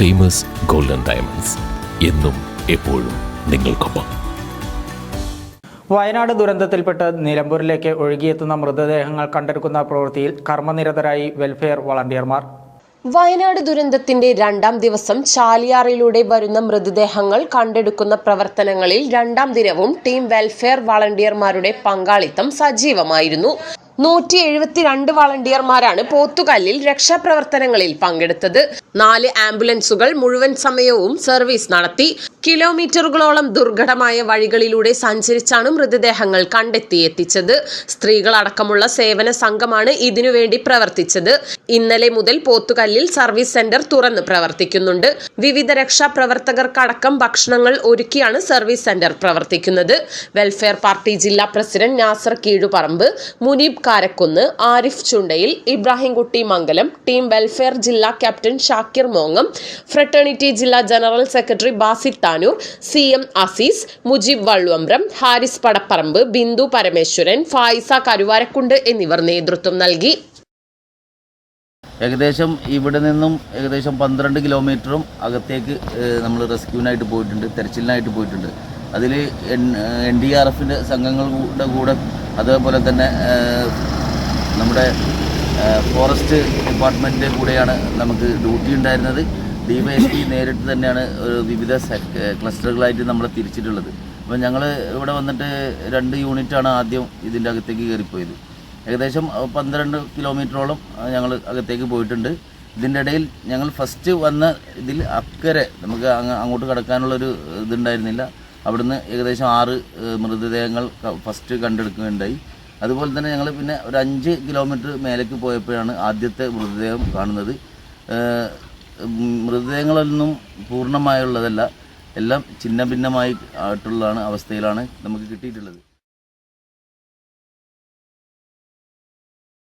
Famous golden diamonds എന്നും എപ്പോഴും നിങ്ങൾക്കൊപ്പം. വയനാട് ദുരന്തത്തിൽപ്പെട്ട് നിലമ്പൂരിലേക്ക് ഒഴുകിയെത്തുന്ന മൃതദേഹങ്ങൾ കണ്ടെടുക്കുന്ന പ്രവൃത്തിയിൽ കർമ്മനിരതരായി വെൽഫെയർ വളണ്ടിയർമാർ വയനാട് ദുരന്തത്തിന്റെ രണ്ടാം ദിവസം ചാലിയാറിലൂടെ വരുന്ന മൃതദേഹങ്ങൾ കണ്ടെടുക്കുന്ന പ്രവർത്തനങ്ങളിൽ രണ്ടാം ദിനവും ടീം വെൽഫെയർ വളണ്ടിയർമാരുടെ പങ്കാളിത്തം സജീവമായിരുന്നു. നൂറ്റി എഴുപത്തിരണ്ട് വളണ്ടിയർമാരാണ് പോത്തുകല്ലിൽ രക്ഷാപ്രവർത്തനങ്ങളിൽ പങ്കെടുത്തത്. നാല് ആംബുലൻസുകൾ മുഴുവൻ സമയവും സർവീസ് നടത്തി. കിലോമീറ്ററുകളോളം ദുർഘടമായ വഴികളിലൂടെ സഞ്ചരിച്ചാണ് മൃതദേഹങ്ങൾ കണ്ടെത്തി എത്തിച്ചത്. സ്ത്രീകളടക്കമുള്ള സേവന സംഘമാണ് ഇതിനുവേണ്ടി പ്രവർത്തിച്ചത്. ഇന്നലെ മുതൽ പോത്തുകല്ലിൽ സർവീസ് സെന്റർ തുറന്ന് പ്രവർത്തിക്കുന്നുണ്ട്. വിവിധ രക്ഷാപ്രവർത്തകർക്കടക്കം ഭക്ഷണങ്ങൾ ഒരുക്കിയാണ് സർവീസ് സെന്റർ പ്രവർത്തിക്കുന്നത്. വെൽഫെയർ പാർട്ടി ജില്ലാ president Nasar Keezhuparamba Muneeb Karakkunnu Arif Chundayil Ibrahimkutty Mangalam team welfare ജില്ലാ ക്യാപ്റ്റൻ ഷാക്കിർ മോങ്ങം ഫ്രട്ടേണിറ്റി ജില്ലാ general secretary Basith Tanur C M Azeez Mujeeb Valluvambram Haris Padapparamba Bindu Parameswaran Faisa Karuvarakundu എന്നിവർ നേതൃത്വം നൽകി. ഏകദേശം ഇവിടെ നിന്നും ഏകദേശം പന്ത്രണ്ട് കിലോമീറ്ററും അകത്തേക്ക് നമ്മൾ റെസ്ക്യൂവിനായിട്ട് പോയിട്ടുണ്ട് തെരച്ചിലിനായിട്ട് പോയിട്ടുണ്ട്. അതിൽ എൻ ഡി ആർ എഫിന്റെ സംഘങ്ങളുടെ കൂടെ അതേപോലെ തന്നെ നമ്മുടെ ഫോറസ്റ്റ് ഡിപ്പാർട്ട്മെന്റിന്റെ കൂടെയാണ് നമുക്ക് ഡ്യൂട്ടി ഉണ്ടായിരുന്നത്. ഡി വൈ എസ് പി നേരിട്ട് തന്നെയാണ് വിവിധ ക്ലസ്റ്ററുകളായിട്ട് നമ്മൾ തിരിച്ചിട്ടുള്ളത്. അപ്പോൾ ഞങ്ങൾ ഇവിടെ വന്നിട്ട് രണ്ട് യൂണിറ്റാണ് ആദ്യം ഇതിന്റെ അകത്തേക്ക് കയറിപ്പോയത്. ഏകദേശം പന്ത്രണ്ട് കിലോമീറ്ററോളം ഞങ്ങൾ അകത്തേക്ക് പോയിട്ടുണ്ട്. ഇതിന്റെ ഇടയിൽ ഞങ്ങൾ ഫസ്റ്റ് വന്ന ഇതിൽ അക്കരെ നമുക്ക് അങ്ങ് അങ്ങോട്ട് കടക്കാനുള്ളൊരു ഇതുണ്ടായിരുന്നില്ല. അവിടുന്ന് ഏകദേശം ആറ് മൃതദേഹങ്ങൾ ഫസ്റ്റ് കണ്ടെടുക്കുകയുണ്ടായി. അതുപോലെ തന്നെ ഞങ്ങൾ പിന്നെ ഒരു അഞ്ച് കിലോമീറ്റർ മേലേക്ക് പോയപ്പോഴാണ് ആദ്യത്തെ മൃതദേഹം കാണുന്നത്. മൃതദേഹങ്ങളൊന്നും പൂർണമായുള്ളതല്ല എല്ലാം ഛിന്ന ഭിന്നമായി ആയിട്ടുള്ളതാണ് അവസ്ഥയിലാണ് നമുക്ക് കിട്ടിയിട്ടുള്ളത്.